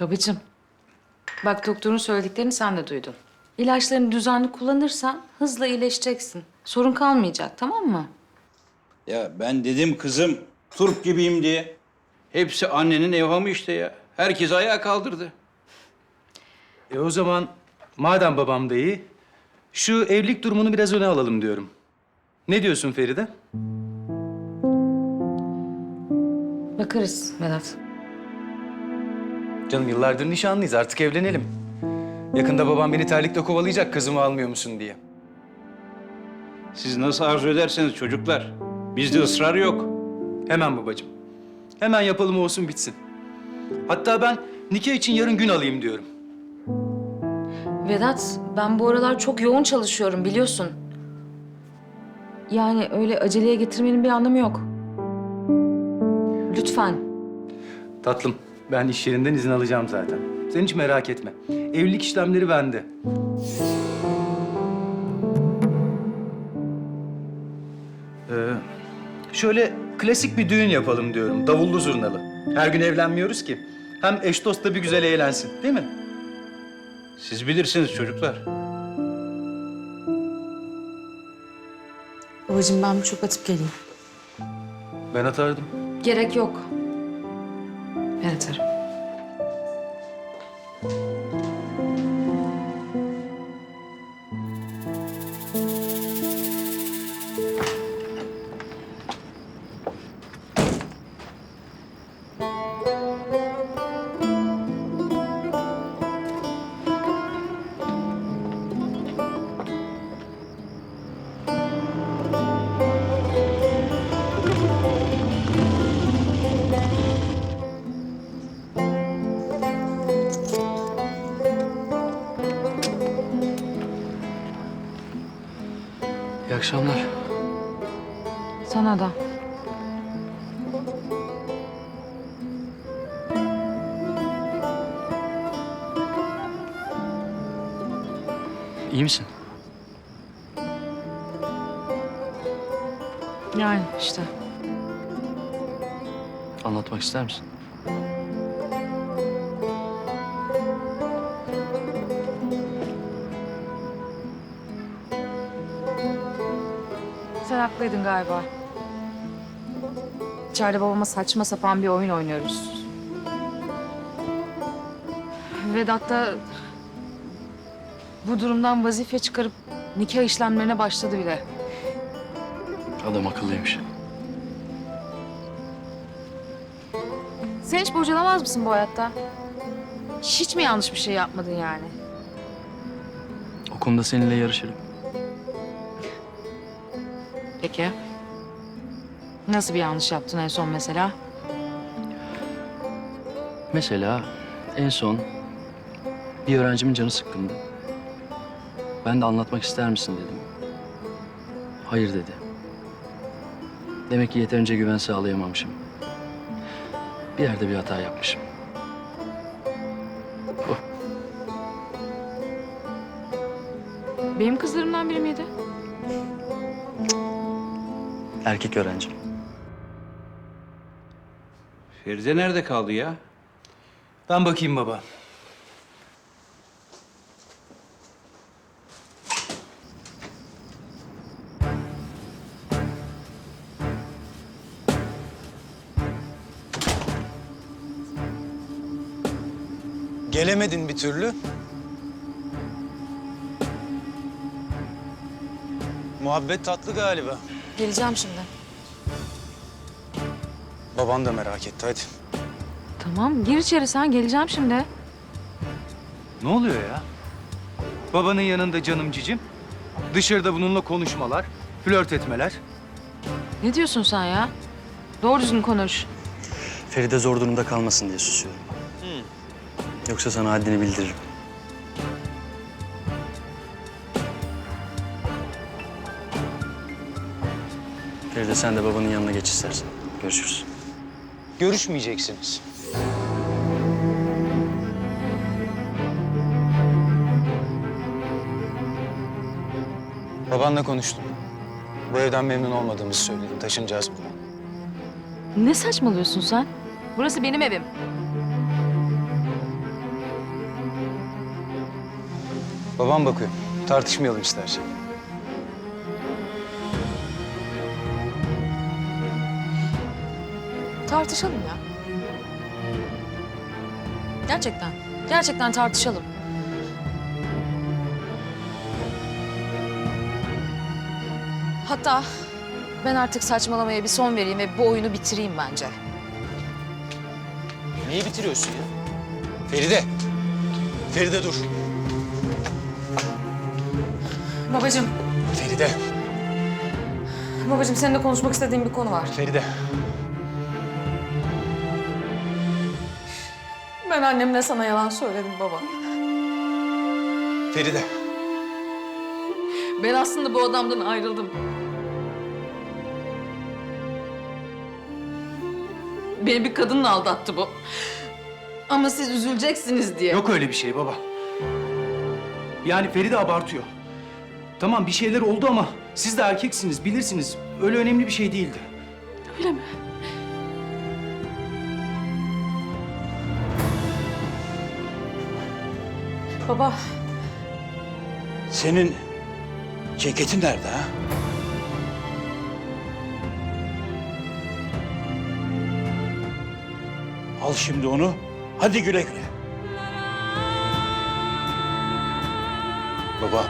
Babacığım, bak doktorun söylediklerini sen de duydun. İlaçlarını düzenli kullanırsan hızla iyileşeceksin. Sorun kalmayacak, tamam mı? Ya ben dedim kızım turp gibiyim diye. Hepsi annenin evhamı işte ya. Herkes ayağa kaldırdı. E o zaman madem babam da iyi, şu evlilik durumunu biraz öne alalım diyorum. Ne diyorsun Feride? Bakarız Vedat. Canım yıllardır nişanlıyız artık evlenelim. Yakında babam beni terlikle kovalayacak kızımı almıyor musun diye. Siz nasıl arzu ederseniz çocuklar. Bizde ısrar yok. Hemen babacığım. Hemen yapalım olsun bitsin. Hatta ben nikah için yarın gün alayım diyorum. Vedat, ben bu aralar çok yoğun çalışıyorum biliyorsun. Yani öyle aceleye getirmenin bir anlamı yok. Lütfen. Tatlım ben iş yerinden izin alacağım zaten. Sen hiç merak etme. Evlilik işlemleri bende. Ee, şöyle klasik bir düğün yapalım diyorum. Davullu zurnalı. Her gün evlenmiyoruz ki. Hem eş dost da bir güzel eğlensin değil mi? Siz bilirsiniz çocuklar. Babacığım ben bir çöp atıp geleyim. Ben atardım. Gerek yok. Ben atarım. İyi akşamlar. Sana da. İyi misin? Yani işte. Anlatmak ister misin? Sen haklıydın galiba. İçeride babama saçma sapan bir oyun oynuyoruz. Vedat da bu durumdan vazife çıkarıp nikah işlemlerine başladı bile. Adam akıllıymış. Sen hiç bocalamaz mısın bu hayatta? Hiç mi yanlış bir şey yapmadın yani? O konuda seninle yarışırım. Peki. Nasıl bir yanlış yaptın en son mesela? Mesela en son bir öğrencimin canı sıkkındı. Ben de anlatmak ister misin dedim. Hayır dedi. Demek ki yeterince güven sağlayamamışım. Bir yerde bir hata yapmışım. Oh, Benim kızlarımdan biri miydi? Erkek öğrenci. Feride nerede kaldı ya? Ben bakayım baba. Gelemedin bir türlü. Muhabbet tatlı galiba. Geleceğim şimdi. Baban da merak etti hadi. Tamam gir içeri sen geleceğim şimdi. Ne oluyor ya? Babanın yanında canım cicim. Dışarıda bununla konuşmalar, flört etmeler. Ne diyorsun sen ya? Doğru düzgün konuş. Feride zor durumda kalmasın diye susuyorum. Yoksa sana haddini bildiririm. Feride sen de babanın yanına geç istersen. Görüşürüz. Görüşmeyeceksiniz. Babanla konuştum. Bu evden memnun olmadığımızı söyledim. Taşınacağız buradan. Ne saçmalıyorsun sen? Burası benim evim. Babam bakıyor. Tartışmayalım istersen. Tartışalım ya. Gerçekten. Gerçekten tartışalım. Hatta ben artık saçmalamaya bir son vereyim ve bu oyunu bitireyim bence. Neyi bitiriyorsun ya? Feride. Feride dur. Babacığım, Feride. babacığım seninle konuşmak istediğim bir konu var. Feride. Ben annemle sana yalan söyledim baba. Feride. Ben aslında bu adamdan ayrıldım. Beni bir kadınla aldattı bu. Ama siz üzüleceksiniz diye. Yok öyle bir şey baba. Yani Feride abartıyor. Tamam bir şeyler oldu ama siz de erkeksiniz, bilirsiniz. Öyle önemli bir şey değildi. Öyle mi? Baba, Senin ceketin nerede ha? Al şimdi onu. Hadi güle güle. Baba.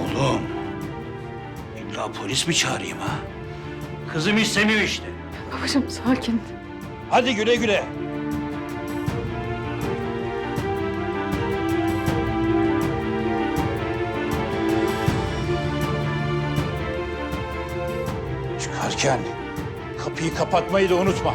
Oğlum. İlla polis mi çağırayım ha? Kızım istemiyor işte. babacığım sakin. Hadi güle güle. Çıkarken kapıyı kapatmayı da unutma.